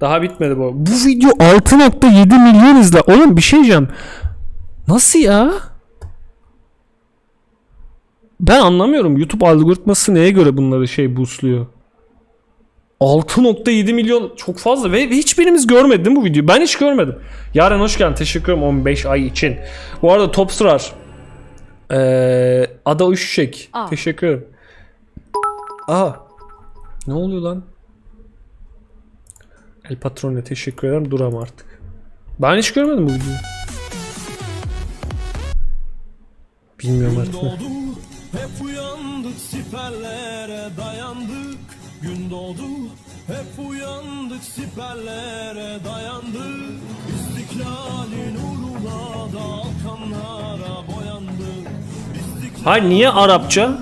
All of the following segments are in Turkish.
Daha bitmedi bu. Bu video 6.7 milyon izle. Oğlum bir şey diyeceğim. Nasıl ya? Ben anlamıyorum. YouTube algoritması neye göre bunları şey boostluyor? 6.7 milyon çok fazla ve hiçbirimiz görmedi değil mi bu videoyu? Ben hiç görmedim. Yaren hoş geldin. Teşekkür ederim 15 ay için. Bu arada Topstrar. Ee, Ada. Aa. Teşekkür ederim. Aa. Ne oluyor lan? El Patron'e teşekkür ederim. Duram artık. Ben hiç görmedim bu videoyu. Bilmiyorum artık. ne. Hep uyandık siperlere dayandık Gün doğdu, hep uyandık siperlere dayandık İstiklalin uğruna dalkanlara boyandık Hayır niye Arapça?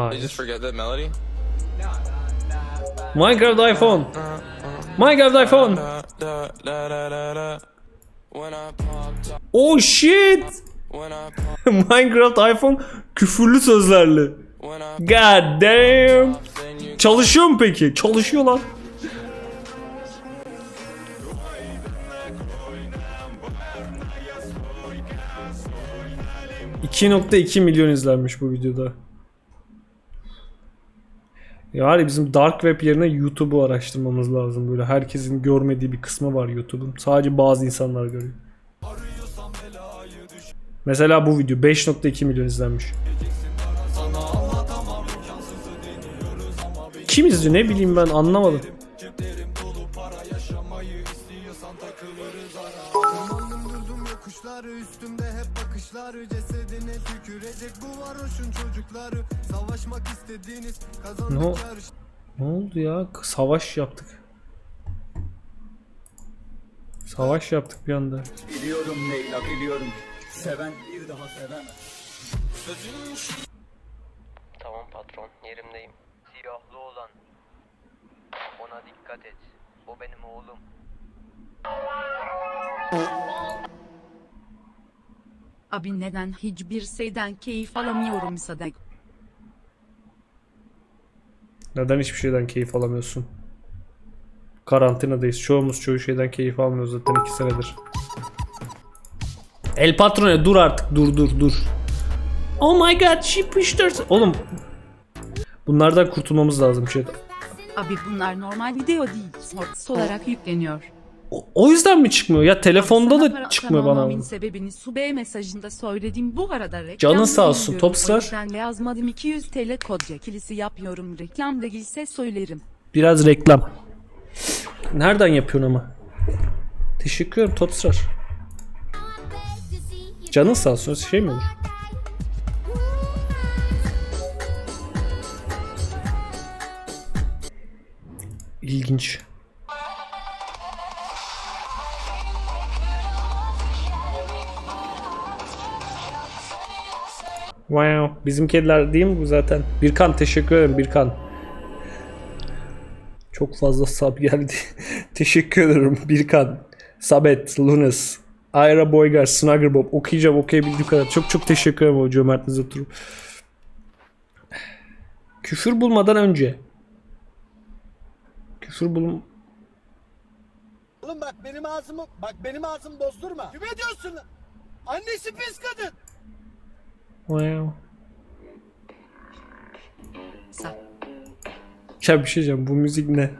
Fuck you. Hayır. just forget that melody? Minecraft iPhone. Minecraft iPhone. Oh shit. Minecraft iPhone küfürlü sözlerle. God damn. Çalışıyor mu peki? Çalışıyor lan. ...2.2 milyon izlenmiş bu videoda. Yani bizim dark web yerine YouTube'u araştırmamız lazım. Böyle herkesin görmediği bir kısmı var YouTube'un. Sadece bazı insanlar görüyor. Mesela bu video 5.2 milyon izlenmiş. Kim izliyor ne bileyim ben anlamadım. Bakışları Cesedine tükürecek bu varoşun çocukları Savaşmak istediğiniz Ne, kazandık o- yarış ne oldu ya? Savaş yaptık. Savaş yaptık bir anda. Biliyorum Leyla biliyorum. Seven bir daha seven. Tamam patron, yerimdeyim. Silahlı olan. Ona dikkat et. O benim oğlum. Abi neden hiçbir şeyden keyif alamıyorum Sadek? Neden hiçbir şeyden keyif alamıyorsun? Karantinadayız. Çoğumuz çoğu şeyden keyif almıyoruz zaten iki senedir. El patrone dur artık dur dur dur. Oh my god she pushed her. Oğlum bunlardan kurtulmamız lazım chat. Abi bunlar normal video değil. Shorts olarak yükleniyor. O, o yüzden mi çıkmıyor? Ya telefonda da çıkmıyor bana. atamamamın sebebini Sube mesajında söyledim. Bu arada reklam Canın sağ olsun. O yüzden yazmadım 200 TL kod çekilisi yapıyorum. Reklam değilse söylerim. Biraz reklam. Nereden yapıyorsun ama? Teşekkür ederim Topstar. Canın sağ olsun şey mi olur? İlginç. Wow. Bizim kediler değil mi bu zaten? Birkan teşekkür ederim Birkan. Çok fazla sub geldi. teşekkür ederim Birkan. Sabet, Lunas, Ayra Boygar, Snugger Bob. Okuyacağım okuyabildiğim kadar. Çok çok teşekkür ederim o cömertinize oturup. Küfür bulmadan önce. Küfür bulun... Oğlum bak benim ağzımı bak benim ağzımı bozdurma Kime diyorsun lan? Annesi pis kadın Wow. Ya bir şey diyeceğim bu müzik ne?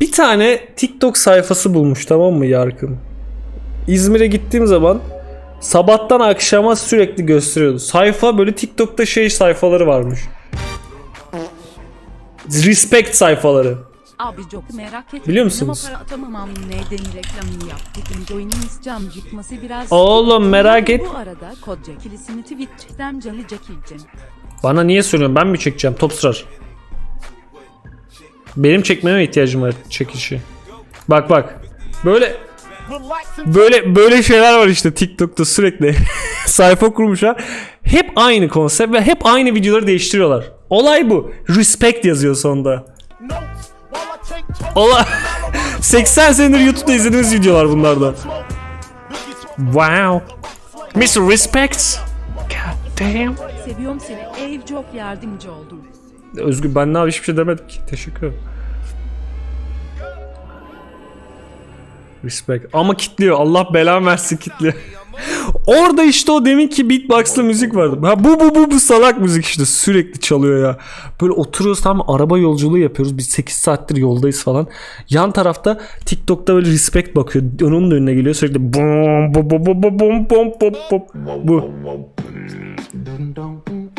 Bir tane TikTok sayfası bulmuş tamam mı Yarkın? İzmir'e gittiğim zaman sabahtan akşama sürekli gösteriyordu. Sayfa böyle TikTok'ta şey sayfaları varmış. Respect sayfaları. Abi çok merak ettim. Biliyor musunuz? Para atamamam neden reklamını yaptık. Join'in cam çıkması biraz... Oğlum merak et. Bu arada kod çekilisini Twitch'ten canı çekileceğim. Bana niye söylüyorsun? Ben mi çekeceğim? Topstar. Benim çekmeme ihtiyacım var çekişi. Bak bak. Böyle böyle böyle şeyler var işte TikTok'ta sürekli sayfa kurmuşlar. Hep aynı konsept ve hep aynı videoları değiştiriyorlar. Olay bu. Respect yazıyor sonda. Olay 80 senedir YouTube'da izlediğimiz videolar bunlardan. Wow. Mr. Respect. God damn. Seviyorum seni. Ev çok yardımcı oldun. Özgür ben ne hiçbir şey demedim ki. Teşekkür ederim. Respect. Ama kitliyor. Allah belamı versin kitliyor. Orada işte o deminki beatbox'lı müzik vardı. Ha bu bu bu bu salak müzik işte sürekli çalıyor ya. Böyle oturuyoruz tam araba yolculuğu yapıyoruz. Biz 8 saattir yoldayız falan. Yan tarafta TikTok'ta böyle respect bakıyor. Onun da önüne geliyor sürekli bom bom bom bom bom bom bom bom. Bu.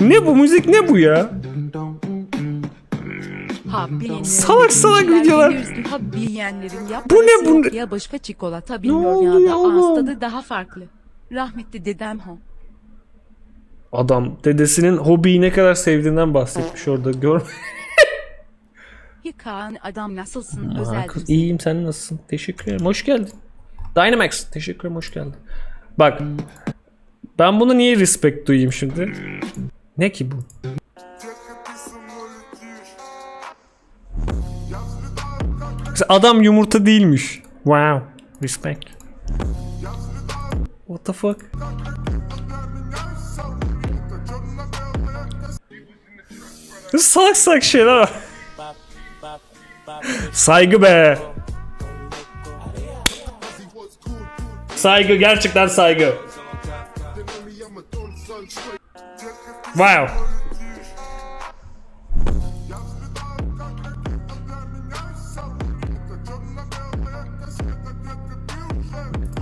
Ne bu müzik ne bu ya? Salak salak videolar. Bu ne, bu? Ya başka çikolata bilmiyor oldu ya da ağız tadı daha farklı. Rahmetli dedem ho. Adam dedesinin hobiyi ne kadar sevdiğinden bahsetmiş orada. Gör. Kaan adam nasılsın Aa, özel kız, iyiyim sen nasılsın? Teşekkür ederim. Hoş geldin. Dynamax. Teşekkür ederim. Hoş geldin. Bak. Ben bunu niye respect duyayım şimdi? Ne ki bu? Adam yumurta değilmiş. Wow. Respect. What the fuck? Salak salak şeyler. Saygı be. Saygı gerçekten saygı. Wow.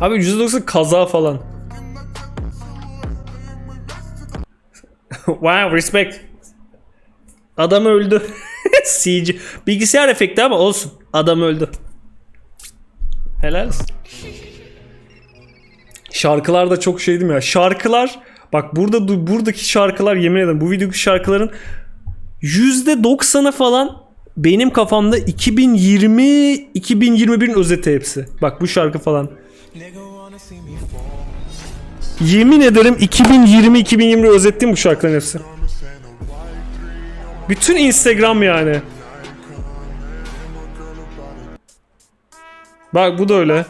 Abi %90 kaza falan. Wow, respect. Adam öldü. CG. Bilgisayar efekti ama olsun. Adam öldü. Helal olsun. Şarkılar da çok şey değil mi ya? Şarkılar bak burada buradaki şarkılar yemin ederim bu videodaki şarkıların %90'ı falan benim kafamda 2020 2021'in özeti hepsi. Bak bu şarkı falan. Yemin ederim 2020 2021 özettim bu şarkıların hepsi. Bütün Instagram yani. Bak bu da öyle.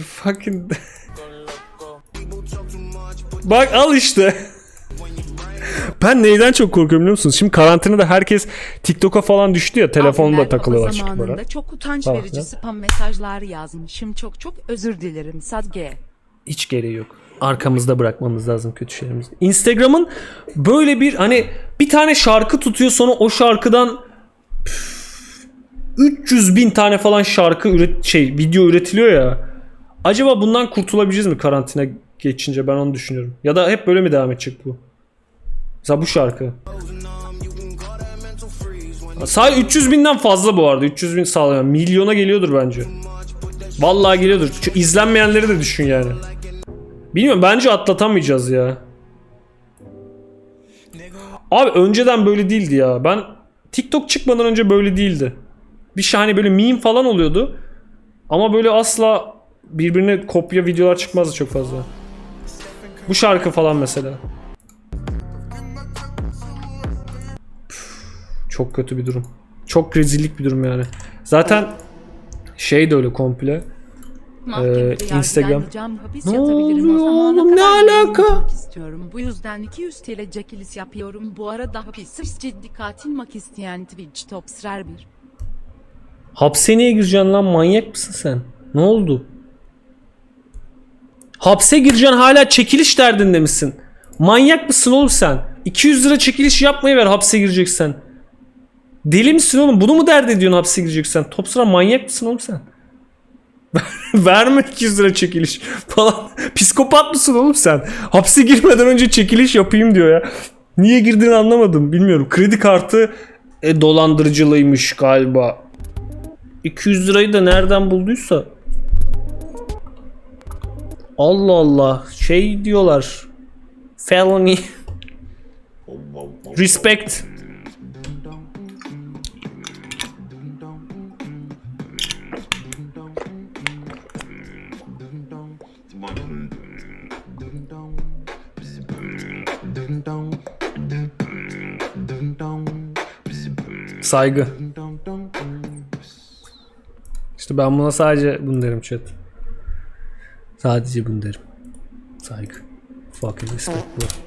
Fucking Bak al işte. Ben neyden çok korkuyorum biliyor musunuz? Şimdi karantinada herkes TikTok'a falan düştü ya telefonda takılıyorlar çıkıp böyle. çok utanç Falan verici filan. spam mesajlar yazmışım. Çok çok özür dilerim Sadge. Hiç gereği yok. Arkamızda bırakmamız lazım kötü şeylerimizi. Instagram'ın böyle bir hani bir tane şarkı tutuyor sonra o şarkıdan püf, 300 bin tane falan şarkı üret şey video üretiliyor ya. Acaba bundan kurtulabileceğiz mi karantina geçince ben onu düşünüyorum. Ya da hep böyle mi devam edecek bu? Mesela bu şarkı. Sadece 300 binden fazla bu arada. 300 bin sağlıyor. Milyona geliyordur bence. Vallahi geliyordur. Şu izlenmeyenleri de düşün yani. Bilmiyorum bence atlatamayacağız ya. Abi önceden böyle değildi ya. Ben TikTok çıkmadan önce böyle değildi. Bir şey hani böyle meme falan oluyordu. Ama böyle asla birbirine kopya videolar çıkmazdı çok fazla. Bu şarkı falan mesela. Çok kötü bir durum. Çok rezillik bir durum yani. Zaten şey de öyle komple. Mahkemede Instagram. Ne oluyor oğlum, ne alaka? istiyorum. Bu yüzden 200 TL çekiliş yapıyorum. Bu arada hapis ciddi katilmak isteyen Twitch top sırar bir. Hapse niye gireceksin lan manyak mısın sen? Ne oldu? Hapse gireceksin hala çekiliş derdinde misin? Manyak mısın oğlum sen? 200 lira çekiliş yapmaya ver hapse gireceksen. Deli misin oğlum? Bunu mu dert ediyorsun hapse gireceksen? Top sıra manyak mısın oğlum sen? Verme 200 lira çekiliş falan. Psikopat mısın oğlum sen? Hapse girmeden önce çekiliş yapayım diyor ya. Niye girdiğini anlamadım bilmiyorum. Kredi kartı e, dolandırıcılıymış galiba. 200 lirayı da nereden bulduysa. Allah Allah. Şey diyorlar. Felony. Respect. Saygı. İşte ben buna sadece bunu derim chat. Sadece bunu derim. Saygı. Fucking respect bro.